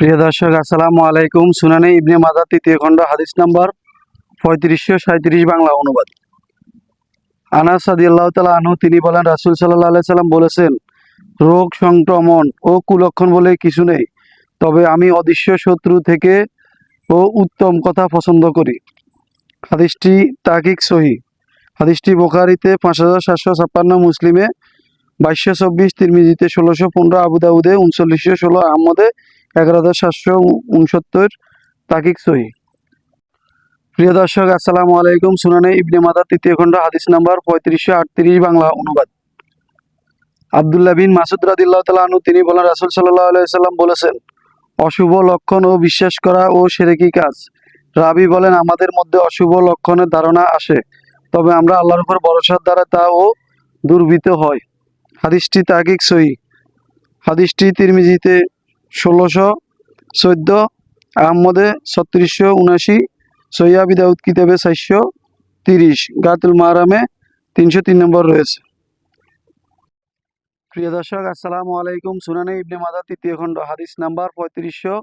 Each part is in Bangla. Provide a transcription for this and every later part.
প্রিয় দর্শক, আসসালামু আলাইকুম। সুনানি ইবনে মাদা তৃতীয় খণ্ড, হাদিস নাম্বার পঁয়ত্রিশশো সাঁত্রিশ বাংলা অনুবাদ। আনাস সাদি আল্লাহ তালা আনহু, তিনি বলেন, রাসুল সাল্লাহ আলাই সাল্লাম বলেছেন, রোগ সংক্রমণ ও কুলক্ষণ বলে কিছু নেই, তবে আমি অদৃশ্য শত্রু থেকে ও উত্তম কথা পছন্দ করি। হাদিসটি তাকিক সহি। হাদিসটি বোখারিতে পাঁচ হাজার সাতশো ছাপ্পান্ন, মুসলিমে বাইশশো চব্বিশ তিরমিজিতে ষোলোশো পনেরো আবুদাউদে উনচল্লিশশো ষোলো, আহমদে এগারো হাজার সাতশো উনসত্তর, তাকিক সহি। প্রিয় দর্শক, আসসালামু আলাইকুম। সুনানে ইবনে মাদা তৃতীয় খণ্ড, হাদিস নাম্বার পঁয়ত্রিশশো আটত্রিশ, বাংলা অনুবাদ। আবদুল্লাহ বিন মাসুদ রাদিল্লাহ তালা তিনি বলেন, রাসুল সাল্লাহ আলাইসাল্লাম বলেছেন, অশুভ লক্ষণ ও বিশ্বাস করা ও সেরেকি কাজ। রাবি বলেন, আমাদের মধ্যে অশুভ লক্ষণের ধারণা আসে, তবে আমরা আল্লাহর উপর ভরসার দ্বারা তা ও দুর্বৃত হয় হাদিসটি তাকিক সহি। হাদিসটি তিরমিজিতে ষোলোশো চোদ্দ আহমদে ছত্রিশশো উনাশি সৈয়াবি দাউদ কিতাবে চারশো তিরিশ, গাতুল মারামে তিনশো তিন নম্বর রয়েছে। প্রিয় দর্শক, আসসালামু আলাইকুম। সুনানে ইবনে মাদা তৃতীয় খণ্ড, হাদিস নাম্বার পঁয়ত্রিশশো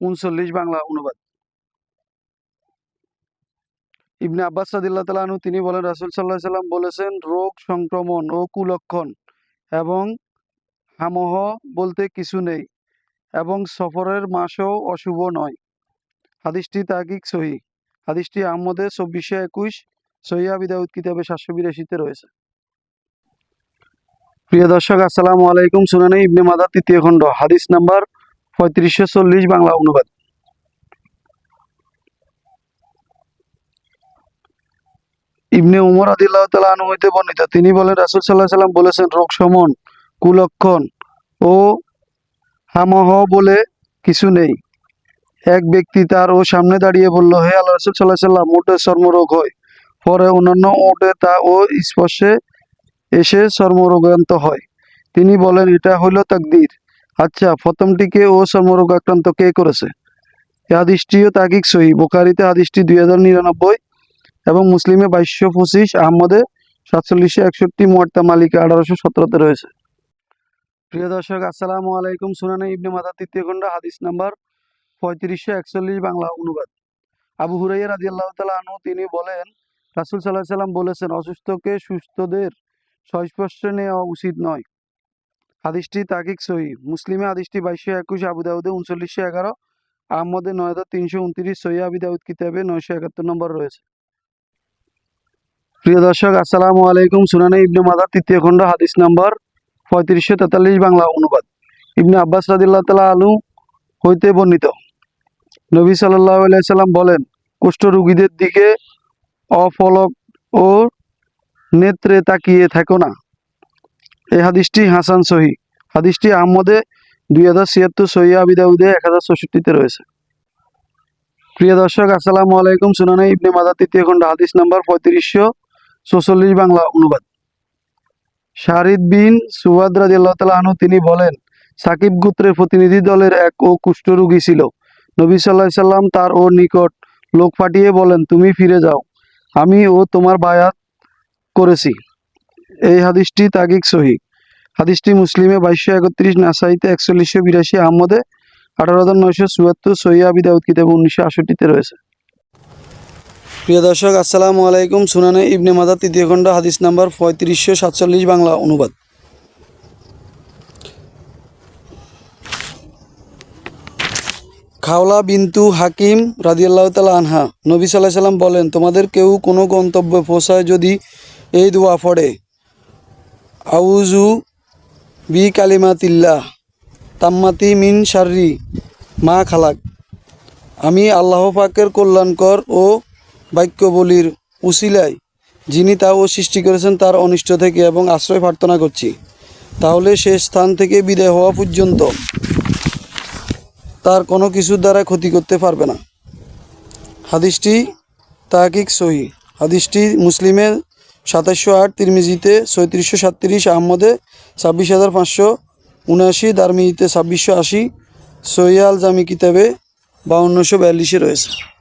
উনচল্লিশ, বাংলা অনুবাদ। ইবনে আব্বাস সাদিল্লাহ তালাহনু তিনি বলেন, রাসুল সাল্লাহ সাল্লাম বলেছেন, রোগ সংক্রমণ ও কুলক্ষণ এবং হামহ বলতে কিছু নেই। এবং সফরের মাসও অশুভ নয়। হাদিসটি তাকিক সহি। হাদিসটি আহমদে চব্বিশশো একুশ সহিয়া বিদাউদ কিতাবে সাতশো বিরাশিতে রয়েছে। প্রিয় দর্শক, আসসালামু আলাইকুম। সুনানে ইবনে মাদা তৃতীয় খণ্ড। হাদিস নাম্বার পঁয়ত্রিশশো চল্লিশ, বাংলা অনুবাদ। ইবনে উমর আদিল্লাহ তালা হইতে বর্ণিত। তিনি বলেন, রাসুল সাল্লাহ সাল্লাম বলেছেন রোগ সমন কুলক্ষণ ও হামহ বলে কিছু নেই। এক ব্যক্তি তার ও সামনে দাঁড়িয়ে বলল, হে আল্লাহ রসুল সাল্লাহ সাল্লাম ওটে চর্মরোগ হয়। পরে অন্যান্য ওটে তা ও স্পর্শে এসে চর্মরোগান্ত হয়। তিনি বলেন, এটা হইল তাকদির। আচ্ছা প্রথমটিকে ও চর্মরোগ আক্রান্ত কে করেছে? এ হাদিসটিও তাকিক সহি। বোকারিতে হাদিসটি দুই হাজার নিরানব্বই এবং মুসলিমে বাইশশো পঁচিশ, আহমদে সাতচল্লিশশো একষট্টি মোয়ার্তা মালিকা আঠারোশো সতেরোতে রয়েছে। প্রিয় দর্শক, আসসালামু আলাইকুম। সুনানে ইবনে মাদা তৃতীয় খণ্ড, হাদিস নাম্বার পঁয়ত্রিশশো একচল্লিশ, বাংলা অনুবাদ। আবু হুরাইয়া রাজি আল্লাহ আনু তিনি বলেন, রাসুল সাল্লাহ সাল্লাম বলেছেন, অসুস্থকে সুস্থদের সংস্পর্শে নেওয়া উচিত নয়। হাদিসটি তাকিক সহি। মুসলিমে হাদিসটি বাইশশো একুশ, আবু দাউদে উনচল্লিশশো এগারো, আহমদে নয় তিনশো উনত্রিশ, সহি আবি দাউদ কিতাবে নয়শো একাত্তর নম্বর রয়েছে। প্রিয় দর্শক, আসসালামু আলাইকুম। সুনানে ইবনে মাদা তৃতীয় খণ্ড, হাদিস নাম্বার পঁয়ত্রিশশো তেতাল্লিশ বাংলা অনুবাদ। ইবনে আব্বাস রাদিল্লাহ তালা আলু হইতে বর্ণিত। নবী সাল্লাহ সাল্লাম বলেন, কুষ্ঠ রুগীদের দিকে অফলক ও নেত্রে তাকিয়ে থাকো না। এই হাদিসটি হাসান সহি। হাদিসটি আহমদে দুই হাজার ছিয়াত্তর সহিয়া আবিদাউদে এক হাজার চৌষট্টিতে রয়েছে। প্রিয় দর্শক, আসসালামু আলাইকুম। সুনানে ইবনে মাদা তৃতীয় খণ্ড, হাদিস নাম্বার পঁয়ত্রিশশো চৌচল্লিশ বাংলা অনুবাদ। শারিদ বিন সুবাদ রাজিয়াল্লাহ তালা আনু তিনি বলেন, সাকিব গোত্রের প্রতিনিধি দলের এক ও কুষ্ঠরোগী ছিল। নবী সাল্লাহ সাল্লাম তার ও নিকট লোক পাঠিয়ে বলেন, তুমি ফিরে যাও। আমি ও তোমার বায়াত করেছি। এই হাদিসটি তাগিক সহি। হাদিসটি মুসলিমে বাইশশো একত্রিশ, নাসাইতে একচল্লিশশো বিরাশি, আহমদে আঠারো হাজার নয়শো চুয়াত্তর সহিয়া বিদাউদ কিতাব উনিশশো আষট্টিতে রয়েছে। প্রিয় দর্শক, আসসালামু আলাইকুম। সুনানে ইবনে মাদা তৃতীয় খণ্ড, হাদিস নাম্বার পঁয়ত্রিশশো সাতচল্লিশ, বাংলা অনুবাদ। খাওলা বিন্তু হাকিম রাদিয়াল্লাহ তালা আনহা, নবী সাল্লাহ সাল্লাম বলেন, তোমাদের কেউ কোনো গন্তব্যে পৌঁছায় যদি এই দোয়া পড়ে। আউজু বি কালিমাতিল্লাহ, তাম্মাতি মিন শাররি মা খালাক। আমি আল্লাহ পাকের কল্যাণকর ও বাক্যবলির উসিলায় যিনি তা ও সৃষ্টি করেছেন তার অনিষ্ট থেকে এবং আশ্রয় প্রার্থনা করছি। তাহলে সে স্থান থেকে বিদায় হওয়া পর্যন্ত তার কোনো কিছুর দ্বারা ক্ষতি করতে পারবে না। হাদিসটি তাকিক সহি। হাদিসটি মুসলিমের সাতাশশো আট, তিরমিজিতে ছয়ত্রিশশো সাতত্রিশ, আহমদে ছাব্বিশ হাজার পাঁচশো উনআশি দারমিতে ছাব্বিশশো আশি সৈয়াল জামি কিতাবে বাউন্নশো বিয়াল্লিশে রয়েছে।